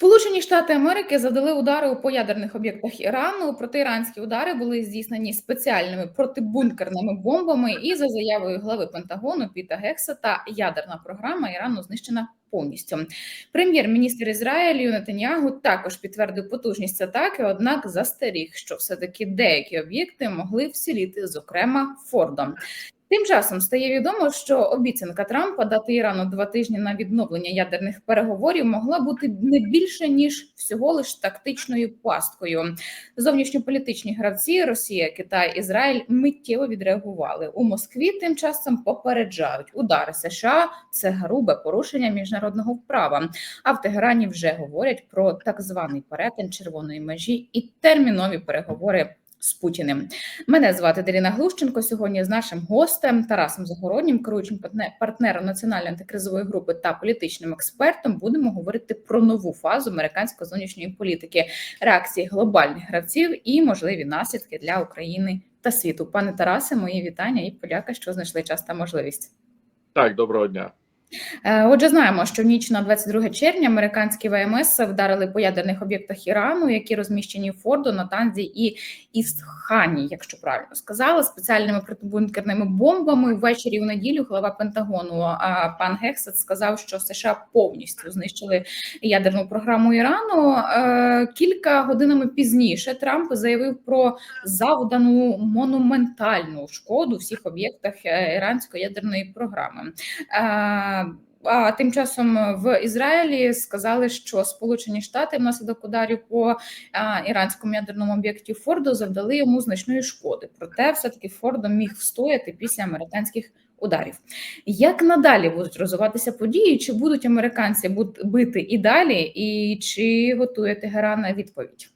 Сполучені Штати Америки завдали удари по ядерних об'єктах Ірану. Протиіранські удари були здійснені спеціальними протибункерними бомбами. І за заявою глави Пентагону Піта Гексета, ядерна програма Ірану знищена повністю. Прем'єр-міністр Ізраїлю Нетаньягу також підтвердив потужність атаки однак застеріг, що все таки деякі об'єкти могли вціліти, зокрема Фордом. Тим часом стає відомо, що обіцянка Трампа дати Ірану два тижні на відновлення ядерних переговорів могла бути не більше ніж всього лиш тактичною пасткою. Зовнішньополітичні гравці Росія, Китай, Ізраїль миттєво відреагували у Москві. Тим часом попереджають удари США це грубе порушення міжнародного права. А в Тегерані вже говорять про так званий перетин червоної межі і термінові переговори з Путіним. Мене звати Даріна Глущенко. Сьогодні з нашим гостем Тарасом Загороднім, керуючим партне- партнером національної антикризової групи та політичним експертом, будемо говорити про нову фазу американської зовнішньої політики, реакції глобальних гравців і можливі наслідки для України та світу. Пане Тарасе, мої вітання і подяка, що знайшли час та можливість. Так, доброго дня. Е, Отже, знаємо, що в ніч на 22 червня американські ВМС вдарили по ядерних об'єктах Ірану, які розміщені в Фордо, Натанзі і Ісхані, якщо правильно сказала, спеціальними протибункерними бомбами. Ввечері у неділю глава Пентагону пан Гексет сказав, що США повністю знищили ядерну програму Ірану. Е, Кілька годинами пізніше Трамп заявив про завдану монументальну шкоду всіх об'єктах е, іранської ядерної програми. Е, А тим часом в Ізраїлі сказали, що Сполучені Штати внаслідок ударів по а, іранському ядерному об'єкті Фордо завдали йому значної шкоди. Проте, все таки Фордо міг встояти після американських ударів. Як надалі будуть розвиватися події? Чи будуть американці бити і далі, і чи готує Тегеран на відповідь?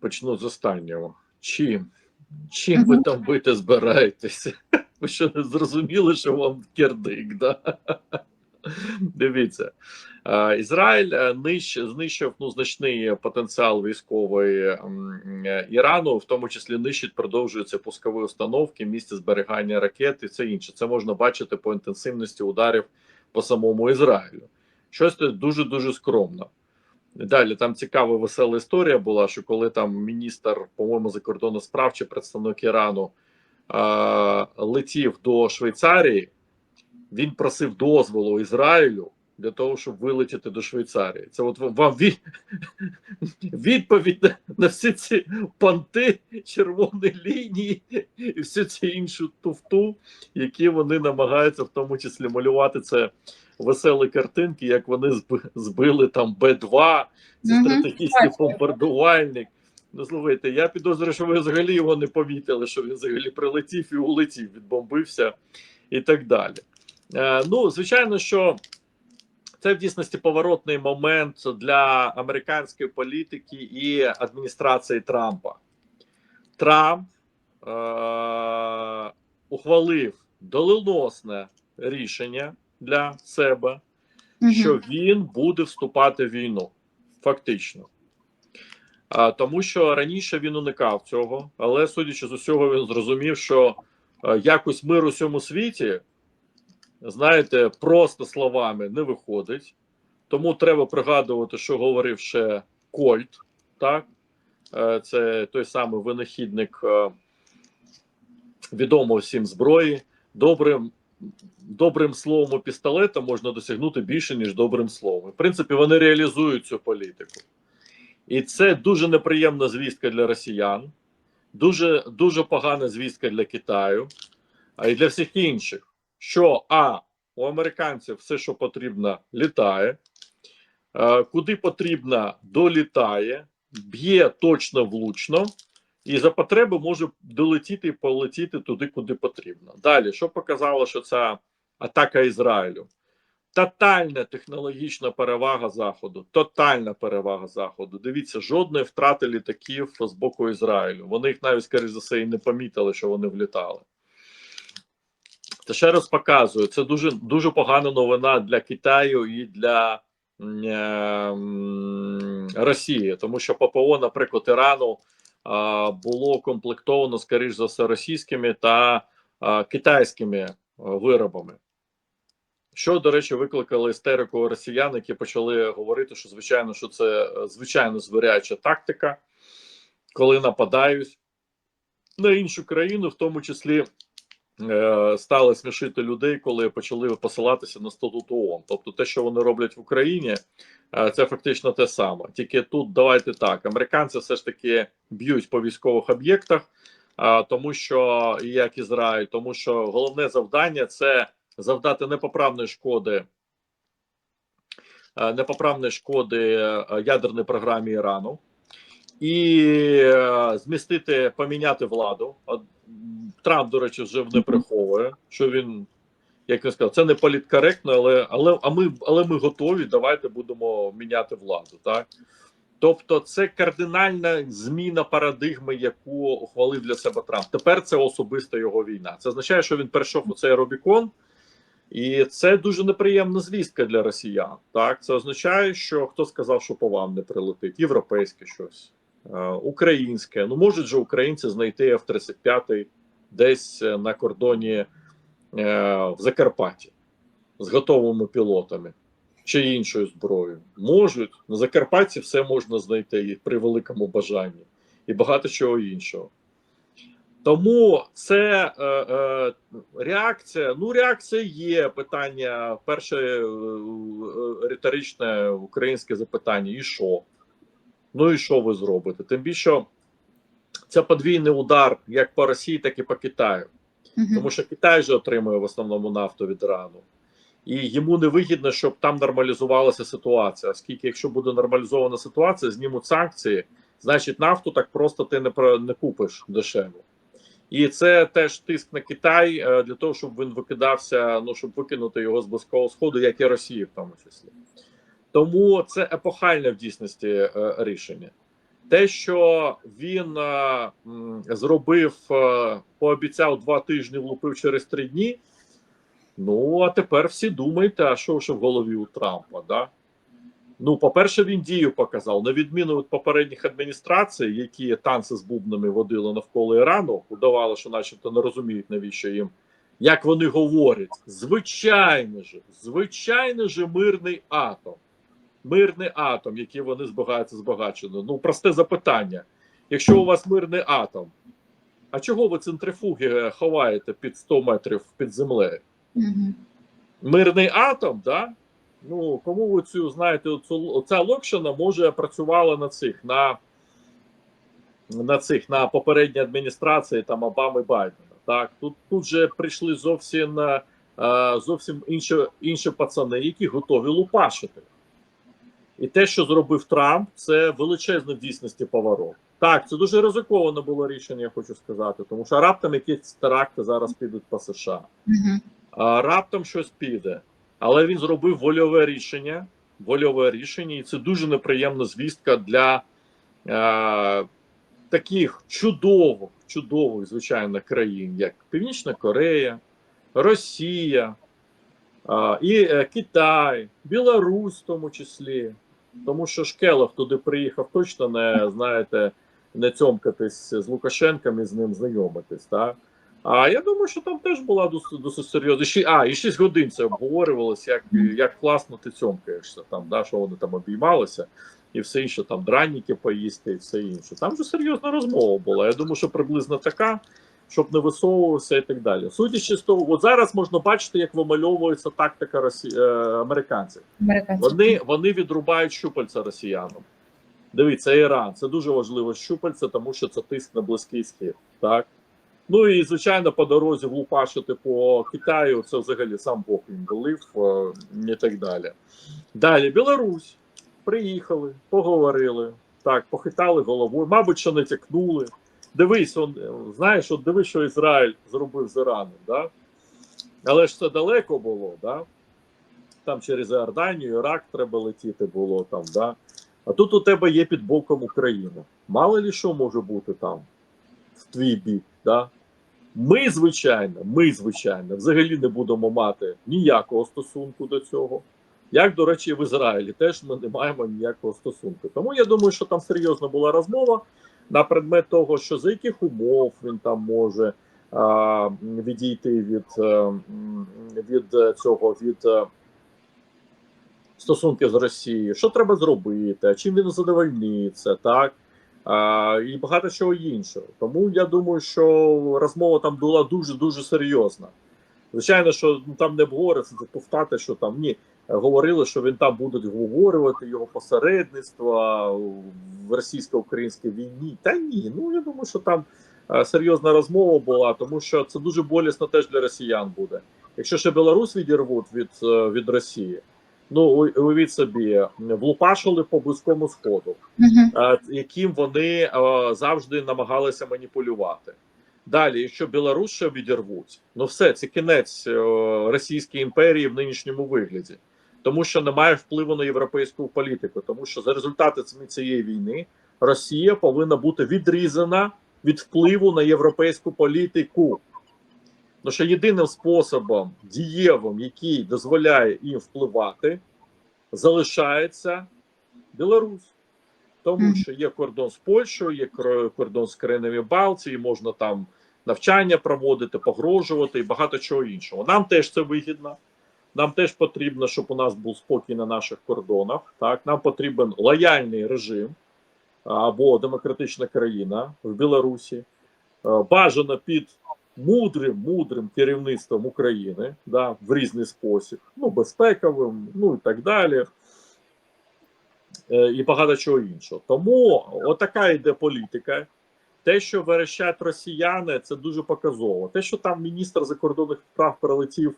Почну з останнього. Чим? Чим ви там бити збираєтеся? Ви що не зрозуміли, що вам кирдик, да? Дивіться, Ізраїль е, нищ, знищив ну, значний потенціал військовий м, е, Ірану, в тому числі нищить, продовжуються пускові установки, місце зберігання ракет і все інше. Це можна бачити по інтенсивності ударів по самому Ізраїлю. Щось дуже дуже скромно. Далі там цікава весела історія була, що коли там міністр, по-моєму, закордонних справ чи представник Ірану летів до Швейцарії, він просив дозволу Ізраїлю для того, щоб вилетіти до Швейцарії. Це от вам від... відповідь на, всі ці понти, червоні лінії і всю цю іншу туфту, які вони намагаються в тому числі малювати це веселі картинки, як вони збили там Б-2, це стратегічний бомбардувальник. Ну, слухайте, я підозрюю, що ви взагалі його не помітили, що він взагалі прилетів і улетів, відбомбився і так далі. Е, ну, звичайно, що це в дійсності поворотний момент для американської політики і адміністрації Трампа. Трамп е- ухвалив доленосне рішення для себе, що він буде вступати в війну, фактично. А, тому що раніше він уникав цього, але судячи з усього, він зрозумів, що е, якось мир у цьому світі, знаєте, просто словами не виходить. Тому треба пригадувати, що говорив ще Кольт, так? Е, це той самий винахідник е, відомого всім зброї. Добрим, добрим словом пістолета можна досягнути більше, ніж добрим словом. В принципі, вони реалізують цю політику. І це дуже неприємна звістка для росіян, дуже, дуже погана звістка для Китаю, а і для всіх інших. Що А, у американців все, що потрібно, літає, е, куди потрібно, долітає, б'є точно влучно, і за потреби може долетіти і полетіти туди, куди потрібно. Далі, що показало, що ця атака Ізраїлю? Тотальна технологічна перевага Заходу. Тотальна перевага Заходу. Дивіться, жодної втрати літаків з боку Ізраїлю. Вони їх навіть, скоріше за все, і не помітили, що вони влітали. Це ще раз показує, це дуже дуже погана новина для Китаю і для е, Росії, тому що ППО, наприклад, Ірану а, було комплектовано, скоріш за все, російськими та а, китайськими виробами. Що, до речі, викликало істерику росіян, які почали говорити, що звичайно, що це е, звичайно звіряча тактика, коли нападають на іншу країну, в тому числі е, стали смішити людей, коли почали посилатися на статут ООН. Тобто, те, що вони роблять в Україні, е, це фактично те саме. Тільки тут давайте так: американці все ж таки б'ють по військових об'єктах, тому що як Ізраїль, тому що головне завдання це завдати непоправної шкоди. е, Непоправної шкоди е, ядерній програмі Ірану і е, змістити, поміняти владу. Трамп, до речі, вже не приховує, що він, як він сказав, це не політкоректно, але але, а ми, але ми готові. Давайте будемо міняти владу. Так? Тобто, це кардинальна зміна парадигми, яку ухвалив для себе Трамп. Тепер це особиста його війна. Це означає, що він перейшов у цей Рубікон. І це дуже неприємна звістка для росіян. Так, це означає, що хто сказав, що по вам не прилетить, європейське щось, е, українське. Ну можуть же українці знайти F-35 десь е, на кордоні е, в Закарпатті з готовими пілотами чи іншою зброєю. Можуть на Закарпатті все можна знайти при великому бажанні, і багато чого іншого. Тому це е, е, реакція. Ну, реакція є питання. Перше е, е, риторичне українське запитання: і що? Ну і що ви зробите? Тим більше це подвійний удар як по Росії, так і по Китаю. Мгм. Тому що Китай же отримує в основному нафту від Ірану. І йому не вигідно, щоб там нормалізувалася ситуація. Оскільки, якщо буде нормалізована ситуація, знімуть санкції, значить нафту так просто ти не про- не купиш дешево. І це теж тиск на Китай е, для того, щоб він викидався, ну щоб викинути його з близького сходу, як і Росії, в тому числі. Тому це епохальне в дійсності е, рішення. Те, що він е, зробив, пообіцяв два тижні, влупив через три дні. Ну а тепер всі думаєте, а що ж в голові у Трампа? Да? Ну, по-перше, він дію показав, на відміну від попередніх адміністрацій, які танці з бубнами водили навколо Ірану, удавало, що начебто не розуміють, навіщо їм, як вони говорять, звичайно ж, звичайно ж, мирний атом. Мирний атом, який вони збагаються збагачено. Ну, просте запитання. Якщо у вас мирний атом, а чого ви центрифуги ховаєте під 100 метрів під землею? Мгм. мирний атом, да? Ну, кому ви цю знаєте, оцю, ця Локшина може працювала на цих, на, на цих, на попередній адміністрації там Обами Байдена. Так, тут, тут же прийшли зовсім, е, зовсім інші, інші пацани, які готові лупашити. І те, що зробив Трамп, це величезний в дійсності поворот. Так, це дуже ризиковане було рішення, я хочу сказати, тому що раптом якісь теракти зараз підуть по США а, раптом щось піде. Але він зробив вольове рішення. Вольове рішення, і це дуже неприємна звістка для е, таких чудових, чудових, звичайно, країн, як Північна Корея, Росія, е, і е, Китай, Білорусь, в тому числі. Тому що Шкелов туди приїхав точно не знаєте, не цьомкатись з Лукашенком і з ним знайомитись. Так? А я думаю, що там теж була досить, досить серйозна. Ще, а, і 6 годин це обговорювалось, як, як класно ти цьомкаєшся, там, да, що вони там обіймалися, і все інше, там дранники поїсти, і все інше. Там же серйозна розмова була. Я думаю, що приблизно така, щоб не висовувався і так далі. Судячи з того, от зараз можна бачити, як вимальовується тактика Росі... е, американців. Вони, вони відрубають щупальця росіянам. Дивіться, Іран це дуже важливо щупальце, тому що це тиск на близький схід. Так ну і звичайно, по дорозі влупашити по Китаю. Це взагалі сам Бог їм велив е, і так далі. Далі Білорусь приїхали, поговорили, так, похитали головою, мабуть, що натякнули. Дивись, он, знаєш, от дивись, що Ізраїль зробив з Іраном, да? але ж це далеко було, да? там через Іорданію, Ірак треба летіти було там, да? А тут у тебе є під боком Україна. Мало ли що може бути там в твій бік, да? Ми, звичайно, ми, звичайно, взагалі не будемо мати ніякого стосунку до цього. Як, до речі, в Ізраїлі теж ми не маємо ніякого стосунку. Тому я думаю, що там серйозна була розмова на предмет того, що за яких умов він там може, а, відійти від, е, від цього від е, стосунків з Росією, що треба зробити, чим він задовольниться, так і багато чого іншого. Тому я думаю, що розмова там була дуже дуже серйозна. Звичайно, що ну, там не обговорюється це повтати, що там ні. Говорили, що він там будуть обговорювати його посередництво в російсько-українській війні. Та ні, ну я думаю, що там е, серйозна розмова була, тому що це дуже болісно теж для росіян буде. Якщо ще Білорусь відірвуть від, е, від Росії, ну уявіть собі, влупашили по близькому сходу, Угу. е, яким вони е, завжди намагалися маніпулювати. Далі, якщо Білорусь ще відірвуть, ну все, це кінець е, Російської імперії в нинішньому вигляді, тому що немає впливу на європейську політику. Тому що за результатами цієї війни Росія повинна бути відрізана від впливу на європейську політику. Тому що єдиним способом дієвим, який дозволяє їм впливати, залишається Білорусь. Тому що є кордон з Польщею, є кордон з країнами Балтії, можна там навчання проводити, погрожувати і багато чого іншого. Нам теж це вигідно. Нам теж потрібно, щоб у нас був спокій на наших кордонах. Так, нам потрібен лояльний режим або демократична країна в Білорусі, Е, бажано під мудрим, мудрим керівництвом України, да, в різний спосіб, ну безпековим, ну і так далі. Е, і багато чого іншого. Тому отака йде політика. Те, що верещать росіяни, це дуже показово. Те, що там міністр закордонних справ прилетів е,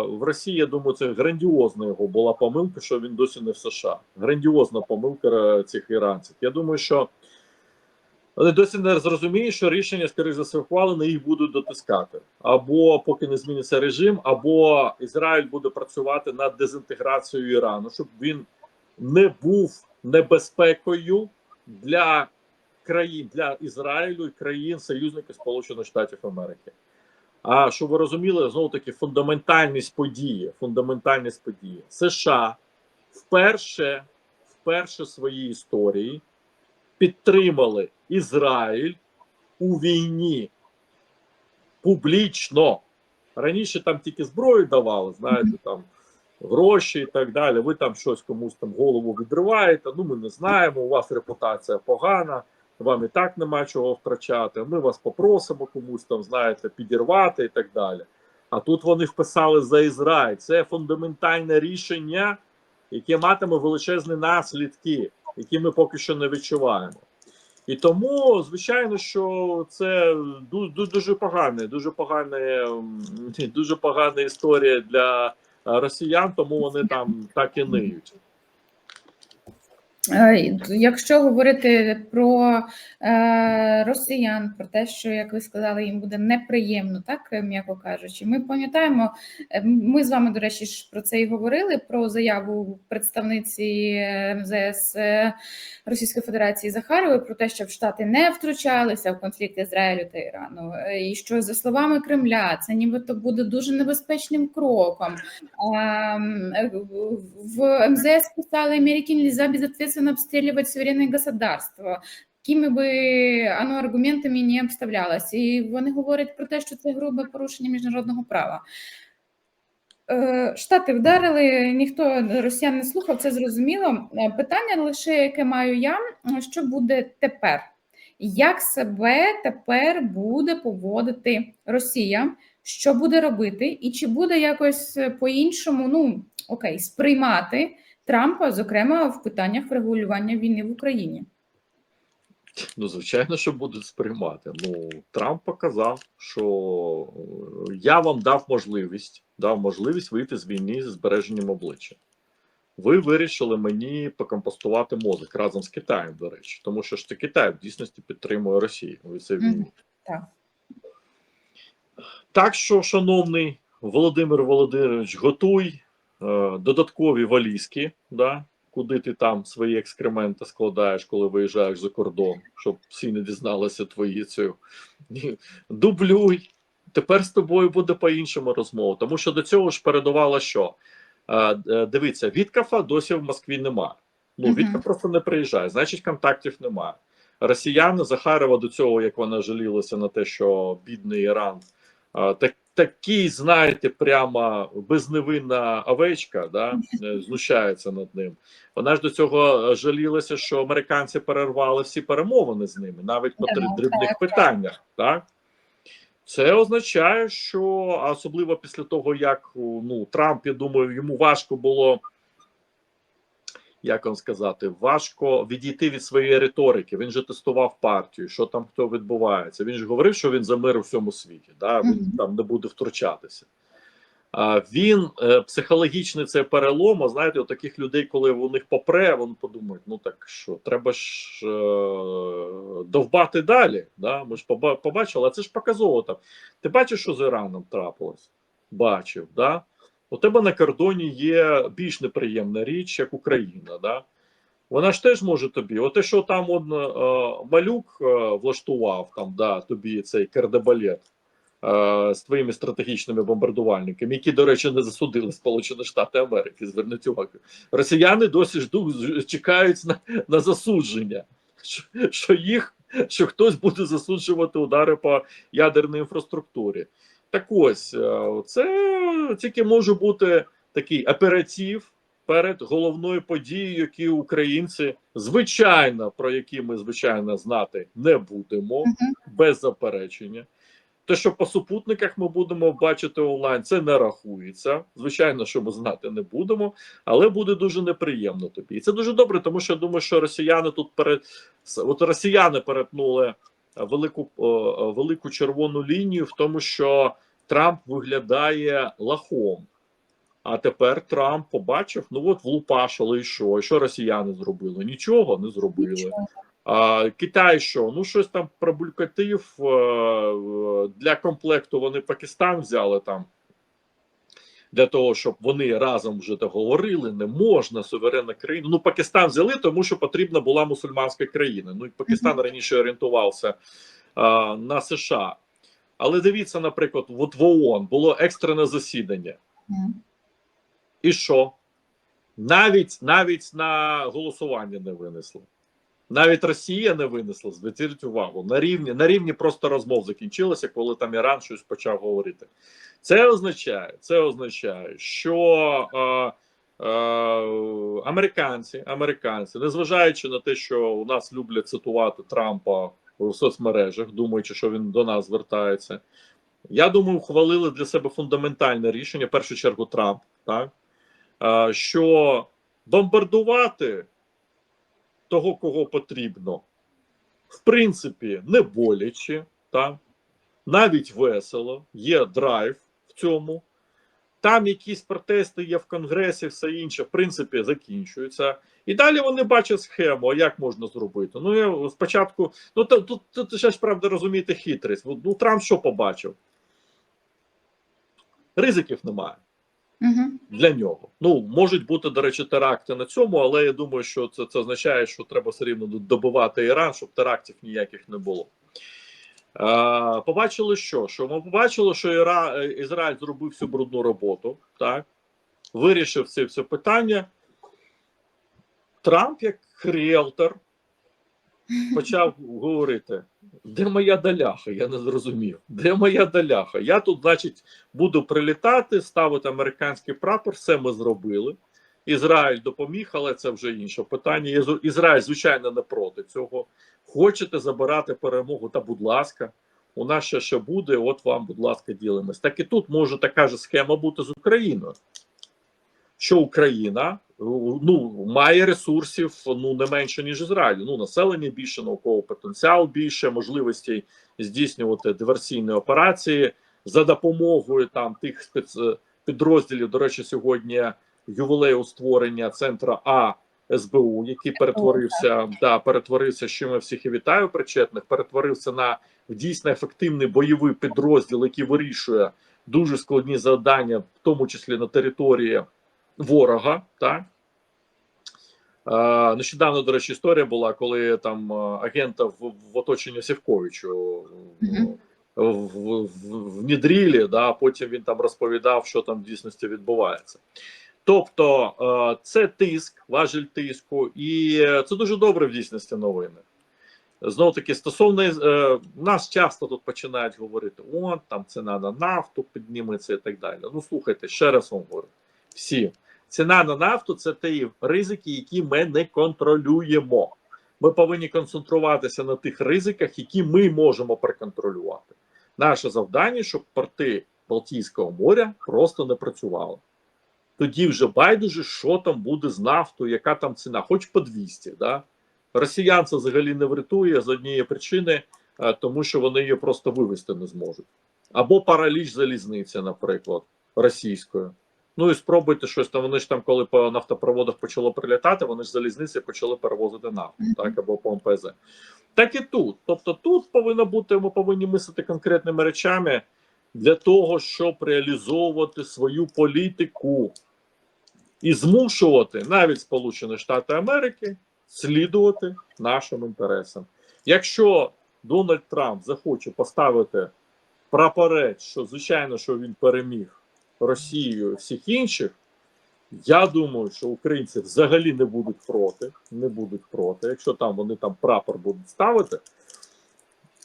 в Росії, я думаю, це грандіозна його була помилка, що він досі не в США. Грандіозна помилка е, цих іранців. Я думаю, що вони досі не зрозуміють, що рішення, скоріше за все, ухвалене, їх будуть дотискати. Або поки не зміниться режим, або Ізраїль буде працювати над дезінтеграцією Ірану, щоб він не був небезпекою для країн для Ізраїлю і країн союзників Сполучених Штатів Америки. А щоб ви розуміли, знову таки фундаментальність події, фундаментальність події. США вперше, вперше в своїй історії підтримали Ізраїль у війні публічно. Раніше там тільки зброю давали, знаєте, там гроші і так далі. Ви там щось комусь там голову відриваєте. Ну, ми не знаємо. У вас репутація погана, вам і так нема чого втрачати. Ми вас попросимо комусь там, знаєте, підірвати і так далі. А тут вони вписали за Ізраїль. Це фундаментальне рішення, яке матиме величезні наслідки, які ми поки що не відчуваємо. І тому, звичайно, що це дуже, погане, дуже погане, дуже погана історія для е, росіян, тому вони там так і ниють. Е, Якщо говорити про е, росіян, про те, що як ви сказали, їм буде неприємно, так е, м'яко кажучи, ми пам'ятаємо, ми з вами, до речі, ж про це і говорили про заяву представниці МЗС Російської Федерації Захарової про те, що Штати не втручалися в конфлікт Ізраїлю та Ірану, і що за словами Кремля це нібито буде дуже небезпечним кроком. В МЗС писали, Америке нельзя безответственно обстреливать суверенное государство. Якими би оно аргументами не обставлялось. І вони говорять про те, що це грубе порушення міжнародного права. Е, Штати вдарили, ніхто росіян не слухав, це зрозуміло. Е, Питання лише, яке маю я, що буде тепер? Як себе тепер буде поводити Росія? Що буде робити, і чи буде якось е, по-іншому, ну окей, сприймати Трампа, зокрема в питаннях врегулювання війни в Україні? Ну, звичайно, що будуть сприймати. Ну, Трамп показав, що е, я вам дав можливість, дав можливість вийти з війни зі збереженням обличчя. Ви вирішили мені покомпостувати мозок разом з Китаєм, до речі, тому що ж це Китай в дійсності підтримує Росію у цій війні. Так. Так що, шановний Володимир Володимирович, готуй додаткові валізки, да, куди ти там свої екскременти складаєш, коли виїжджаєш за кордон, щоб всі не дізналися твої цю. Дублюй. Тепер з тобою буде по-іншому розмова. Тому що до цього ж передувало що? Е, е, дивіться, Віткафа досі в Москві немає. Ну, Мгм. Вітка просто не приїжджає, значить, контактів немає. росіяни Захарова до цього, як вона жалілася на те, що бідний Іран, так, такий, знаєте, прямо безневинна овечка, да, е, знущається над ним. Вона ж до цього жалілася, що американці перервали всі перемовини з ними, навіть по три- дрібних питаннях. Так? Це означає, що особливо після того, як ну, Трамп, я думаю, йому важко було, як вам сказати, важко відійти від своєї риторики. Він же тестував партію, що там хто відбувається. Він ж говорив, що він за мир у всьому світі, да? він там не буде втручатися. А він е, психологічний це перелом. а Знаєте, у таких людей, коли у них попре, вони подумають: ну так що, треба ж е, довбати далі. Да? Ми ж побачили, а це ж показово там. Ти бачиш, що з Іраном трапилось? Бачив, да? У тебе на кордоні є більш неприємна річ, як Україна. Да? Вона ж теж може тобі. Оте, що там он, е, малюк е, влаштував там, да, тобі цей кардебалет е, з твоїми стратегічними бомбардувальниками, які, до речі, не засудили Сполучені Штати Америки. Зверніть увагу. Росіяни досі ждуть, чекають на, на засудження, що, що їх що хтось буде засуджувати удари по ядерній інфраструктурі. Так ось е, це тільки може бути такий оператив перед головною подією, які українці звичайно про які ми звичайно знати не будемо без заперечення. Те, що по супутниках ми будемо бачити онлайн, це не рахується. Звичайно, що ми знати не будемо, але буде дуже неприємно тобі. І це дуже добре, тому що я думаю, що росіяни тут перед от росіяни перетнули велику, велику червону лінію в тому, що Трамп виглядає лахом. А тепер Трамп побачив: ну от влупашили, і що? І що росіяни зробили? Нічого не зробили. Нічого. А, Китай що? Ну, щось там пробулькатив е, для комплекту. Вони Пакистан взяли там. Для того, щоб вони разом вже договорили, не можна суверенна країна. Ну, Пакистан взяли, тому що потрібна була мусульманська країна. Ну і Пакистан раніше орієнтувався а, на США. Але дивіться, наприклад, от в ООН було екстрене засідання. І що? Навіть навіть на голосування не винесли. Навіть Росія не винесла, зверніть увагу. На рівні, на рівні просто розмов закінчилося, коли там Іран щось почав говорити. Це означає, це означає, що е, е, американці, американці, незважаючи на те, що у нас люблять цитувати Трампа у соцмережах, думаючи, що він до нас звертається, я думаю, ухвалили для себе фундаментальне рішення, в першу чергу Трамп, так, е, що бомбардувати того, кого потрібно, в принципі, не боляче, так? навіть весело, є драйв в цьому. Там якісь протести є в Конгресі, все інше, в принципі, закінчуються. І далі вони бачать схему, як можна зробити. Ну, я спочатку, ну тут, тут, тут ще ж правда розумієте хитрість. Ну, Трамп що побачив? Ризиків немає Мгм. для нього. Ну можуть бути, до речі, теракти на цьому, але я думаю, що це, це означає, що треба все рівно добивати Іран, щоб терактів ніяких не було. Е, побачили, що? Що ми побачили, що Іра, е, Ізраїль зробив всю брудну роботу, так? Вирішив це все питання. Трамп, як ріелтор, почав говорити: де моя даляха? Я не зрозумів. Де моя даляха? Я тут, значить, буду прилітати, ставити американський прапор, все ми зробили. Ізраїль допоміг, але це вже інше питання. Ізраїль, звичайно, не проти цього. Хочете забирати перемогу? Та будь ласка, у нас ще ще буде. От вам, будь ласка, ділимось. Так і тут може така ж схема бути з Україною. Що Україна ну, має ресурсів ну не менше ніж Ізраїль. Ну населення більше, науковий потенціал більше, можливостей здійснювати диверсійні операції за допомогою там тих спец... підрозділів. До речі, сьогодні ювілею створення центра А СБУ, який перетворився, да, перетворився, що ми всіх і вітаю причетних, перетворився на дійсно ефективний бойовий підрозділ, який вирішує дуже складні завдання, в тому числі на території ворога. Так? Е, нещодавно, до речі, історія була, коли там агента в, в оточенні Сівковичу Мгм. в, в, в, да, потім він там розповідав, що там в дійсності відбувається. Тобто це тиск, важель тиску, і це дуже добре в дійсності новини. Знову таки, стосовно е, нас часто тут починають говорити: о, там ціна на нафту підніметься і так далі. Ну слухайте, ще раз вам говорю. Всі ціна на нафту це ті ризики, які ми не контролюємо. Ми повинні концентруватися на тих ризиках, які ми можемо проконтролювати. Наше завдання, щоб порти Балтійського моря просто не працювали. Тоді вже байдуже, що там буде з нафтою, яка там ціна, хоч по 200. Да? Росіян це взагалі не врятує з однієї причини, тому що вони її просто вивезти не зможуть. Або параліч залізниці, наприклад, російською. Ну і спробуйте щось там. Вони ж там, коли по нафтопроводах почало прилітати, вони ж залізниці почали перевозити нафту, так або по МПЗ. Так і тут. Тобто, тут повинно бути, ми повинні мислити конкретними речами для того, щоб реалізовувати свою політику і змушувати навіть Сполучені Штати Америки слідувати нашим інтересам. Якщо Дональд Трамп захоче поставити прапорець, що звичайно, що він переміг Росію і всіх інших, я думаю, що українці взагалі не будуть проти. Не будуть проти. Якщо там вони там прапор будуть ставити,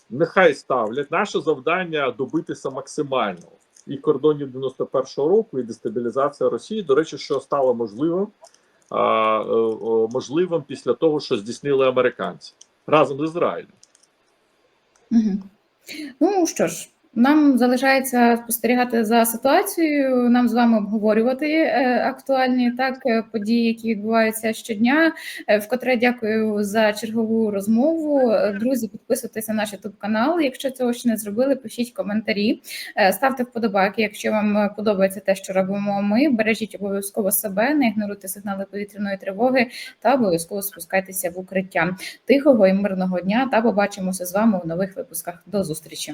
нехай ставлять. Наше завдання добитися максимального і кордонів 91-го року, і дестабілізація Росії. До речі, що стало можливим, е, е, можливим після того, що здійснили американці разом з Ізраїлем. Угу. Ну що ж, нам залишається спостерігати за ситуацією, нам з вами обговорювати е, актуальні так е, події, які відбуваються щодня. Е, Вкотре дякую за чергову розмову. Друзі, підписуйтесь на наш youtube канал. Якщо цього ще не зробили, пишіть коментарі, ставте вподобайки, якщо вам подобається те, що робимо ми. Бережіть обов'язково себе, не ігноруйте сигнали повітряної тривоги та обов'язково спускайтеся в укриття. Тихого і мирного дня та побачимося з вами у нових випусках. До зустрічі.